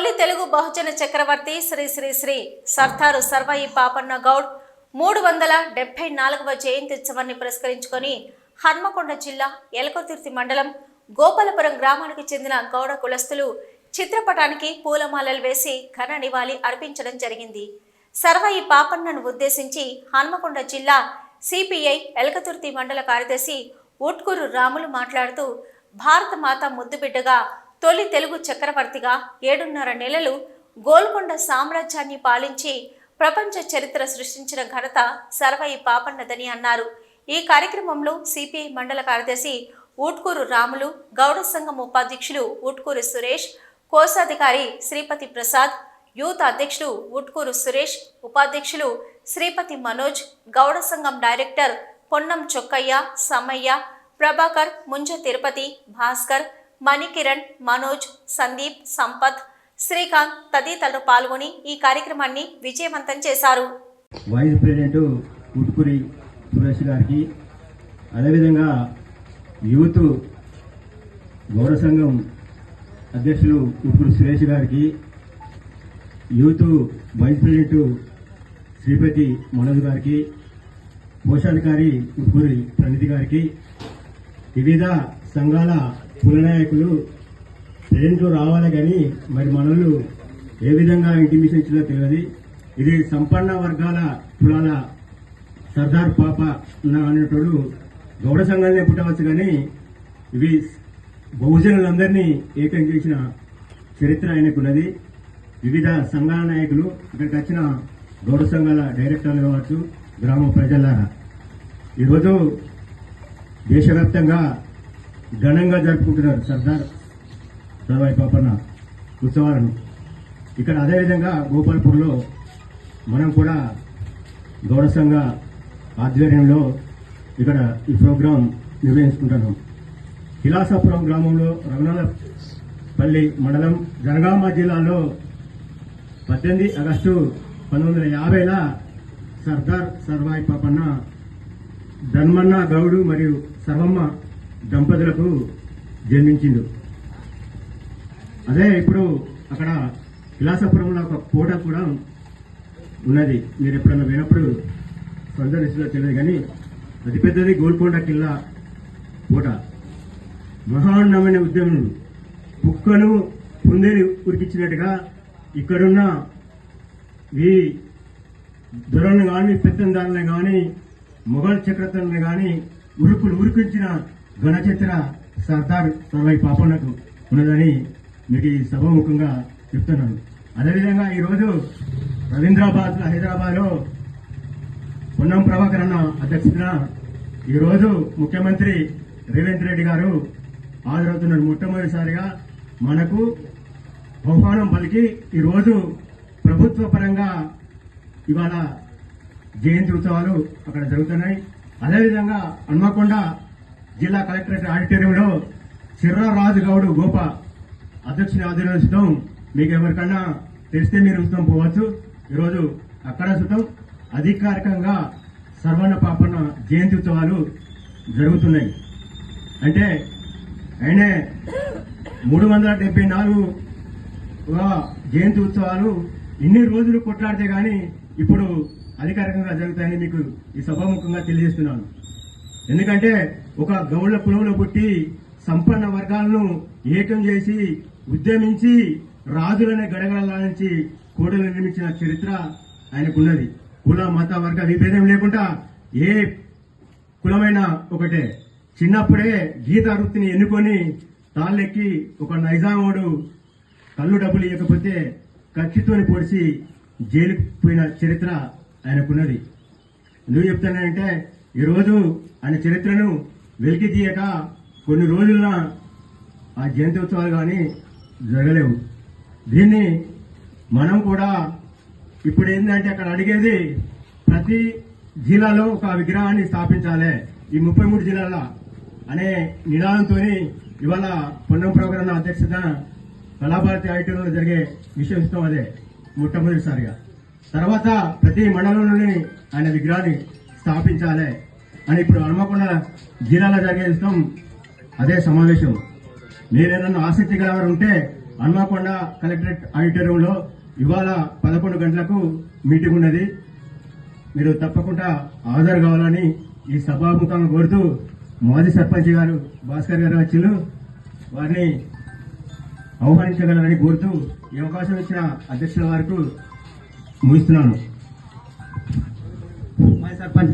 తొలి తెలుగు బహుజన చక్రవర్తి శ్రీ శ్రీ శ్రీ సర్దారు సర్వయి పాపన్న గౌడ్ మూడు వందల డెబ్బై నాలుగవ జయంతి ఉత్సవాన్ని పురస్కరించుకొని హన్మకొండ జిల్లా ఎలకతుర్తి మండలం గోపాలపురం గ్రామానికి చెందిన గౌడ కులస్తులు చిత్రపటానికి పూలమాలలు వేసి ఘన నివాళి అర్పించడం జరిగింది. సర్వయి పాపన్నను ఉద్దేశించి హన్మకొండ జిల్లా సిపిఐ ఎలకతుర్తి మండల కార్యదర్శి ఉట్కూరు రాములు మాట్లాడుతూ భారత మాత ముద్దుబిడ్డగా తొలి తెలుగు చక్రవర్తిగా ఏడున్నర నెలలు గోల్కొండ సామ్రాజ్యాన్ని పాలించి ప్రపంచ చరిత్ర సృష్టించిన ఘనత సర్వయి పాపన్నదని అన్నారు. ఈ కార్యక్రమంలో సిపిఐ మండల కార్యదర్శి ఊట్కూరు రాములు గౌడ సంఘం ఉపాధ్యక్షులు ఊట్కూరు సురేష్ కోశాధికారి శ్రీపతి ప్రసాద్ యూత్ అధ్యక్షులు ఉట్కూరు సురేష్ ఉపాధ్యక్షులు శ్రీపతి మనోజ్ గౌడ సంఘం డైరెక్టర్ పొన్నం చొక్కయ్య సమయ్య ప్రభాకర్ ముంజ తిరుపతి భాస్కర్ మణికిరణ్ మనోజ్ సందీప్ సంపత్ శ్రీకాంత్ తదితరులు పాల్గొని ఈ కార్యక్రమాన్ని విజయవంతం చేశారు. వైస్ ప్రెసిడెంట్ ఉట్కూరి సురేష్ గారికి అదేవిధంగా యూత్ గౌరవ సంఘం అధ్యక్షులు ఉట్కూరి సురేష్ గారికి youth vice president Sripathi Manoj గారికి కోశాధికారి ఉట్కూరి ప్రణితి గారికి వివిధ సంఘాల కులనాయకులు ప్రెసిడెంట్ రావాలి కానీ మరి మనలు ఏ విధంగా ఇంటిమేషన్ ఇచ్చిందో తెలియదు. ఇది సంపన్న వర్గాల కులాల సర్దార్ పాప అనేటోడు గౌడ సంఘాలనే పుట్టవచ్చు కానీ ఇవి బహుజనులందరినీ ఏకం చేసిన చరిత్ర ఆయనకున్నది. వివిధ సంఘాల నాయకులు ఇక్కడికి వచ్చిన గౌడ సంఘాల డైరెక్టర్లు కావచ్చు గ్రామ ప్రజల. ఈరోజు దేశవ్యాప్తంగా ఘనంగా జరుపుకుంటున్నారు సర్దార్ సర్వాయి పాపన్న ఉత్సవాలను. ఇక్కడ అదేవిధంగా గోపాల్పూర్లో మనం కూడా గౌడ ఆధ్వర్యంలో ఇక్కడ ఈ ప్రోగ్రాం నిర్వహించుకుంటున్నాం. హిలాసాపురం గ్రామంలో రఘునాథపల్లి మండలం జనగామ జిల్లాలో పద్దెనిమిది ఆగస్టు పంతొమ్మిది వందల యాభైల సర్దార్ సర్వాయి పాపన్న ధన్మన్న గౌడు మరియు సర్వమ్మ దంపతులకు జన్మించిండు. అదే ఇప్పుడు అక్కడ విలాసపురంలో ఒక కోట కూడా ఉన్నది. మీరు ఎప్పుడన్నా పోయినప్పుడు సందర్శిలో తెలియదు కానీ అతిపెద్దది గోల్కొండ కిల్లా కోట మహాన్నమైన ఉద్యమం కుక్కను పుందేని ఉరికిచ్చినట్టుగా ఇక్కడున్న ఈ దొరలను కానీ పెత్తందారులను కానీ మొఘల్ చక్రవర్తులను కానీ ఉరుకులు ఉరికించిన ఘనచిత్ర సర్దార్ సర్వై పాపన్నకు ఉన్నదని మీకు ఈ సభాముఖంగా చెప్తున్నాను. అదేవిధంగా ఈరోజు రవీంద్రాబాద్ హైదరాబాద్లో పొన్నం ప్రభాకర్ అన్న అధ్యక్షతన ఈరోజు ముఖ్యమంత్రి రేవంత్ రెడ్డి గారు హాజరవుతున్నారు. మొట్టమొదటిసారిగా మనకు బహుమానం పలికి ఈరోజు ప్రభుత్వ పరంగా ఇవాళ జయంతి ఉత్సవాలు అక్కడ జరుగుతున్నాయి. అదేవిధంగా హన్మకొండ జిల్లా కలెక్టరేట్ ఆడిటోరియంలో చిర్రరాజు గౌడ్ గౌడు గోప అధ్యక్షుని ఆధ్వర్యంలో మీకు ఎవరికన్నా తెలిస్తే మీరు ఉచితం పోవచ్చు. ఈరోజు అక్కడ సుతం అధికారికంగా సర్వణ పాపన్న జయంతి ఉత్సవాలు జరుగుతున్నాయి. అంటే ఆయనే మూడు వందల డెబ్బై నాలుగు జయంతి ఉత్సవాలు ఇన్ని రోజులు కొట్లాడితే గాని ఇప్పుడు అధికారికంగా జరుగుతాయని మీకు ఈ సభాముఖంగా తెలియజేస్తున్నాను. ఎందుకంటే ఒక గౌళ్ళ కులంలో పుట్టి సంపన్న వర్గాలను ఏకం చేసి ఉద్యమించి రాజులనే గడగడల నుంచి కోటలు నిర్మించిన చరిత్ర ఆయనకున్నది. కుల మత వర్గ విభేదం లేకుండా ఏ కులమైన ఒకటే. చిన్నప్పుడే గీత వృత్తిని ఎన్నుకొని తాళ్ళెక్కి ఒక నైజామోడు కళ్ళు డబ్బులు ఇవ్వకపోతే కక్షితోని పొడిచి జైలుకు పోయిన చరిత్ర ఆయనకున్నది. ఎందుకు చెప్తానంటే ఈరోజు ఆయన చరిత్రను వెలికి తీయక కొన్ని రోజుల ఆ జయంతి ఉత్సవాలు కానీ జరగలేవు. దీన్ని మనం కూడా ఇప్పుడు ఏంటంటే అక్కడ అడిగేది ప్రతి జిల్లాలో ఒక విగ్రహాన్ని స్థాపించాలి. ఈ ముప్పై మూడు జిల్లాల అనే నినాదంతో ఇవాళ పొన్నం ప్రోగ్రాం అధ్యక్షత కళాభారతి ఐటీలో జరిగే విషయం అదే మొట్టమొదటిసారిగా. తర్వాత ప్రతి మండలంలోని ఆయన విగ్రహాన్ని స్థాపించాలి అని ఇప్పుడు హనుమకొండ జిల్లాలో జరిగే ఇష్టం అదే సమావేశం. మీరేదన్నా ఆసక్తి గలవారు ఉంటే హనుమకొండ కలెక్టరేట్ ఆడిటోరియంలో ఇవాళ పదకొండు గంటలకు మీటింగ్ ఉన్నది. మీరు తప్పకుండా హాజరు కావాలని ఈ సభాముఖంగా కోరుతూ మాజీ సర్పంచ్ గారు భాస్కర్ గారు వచ్చిళ్ళు వారిని ఆహ్వానించగలరని కోరుతూ ఈ అవకాశం ఇచ్చిన అధ్యక్షుల వారికి ముగిస్తున్నాను. మాజీ సర్పంచ్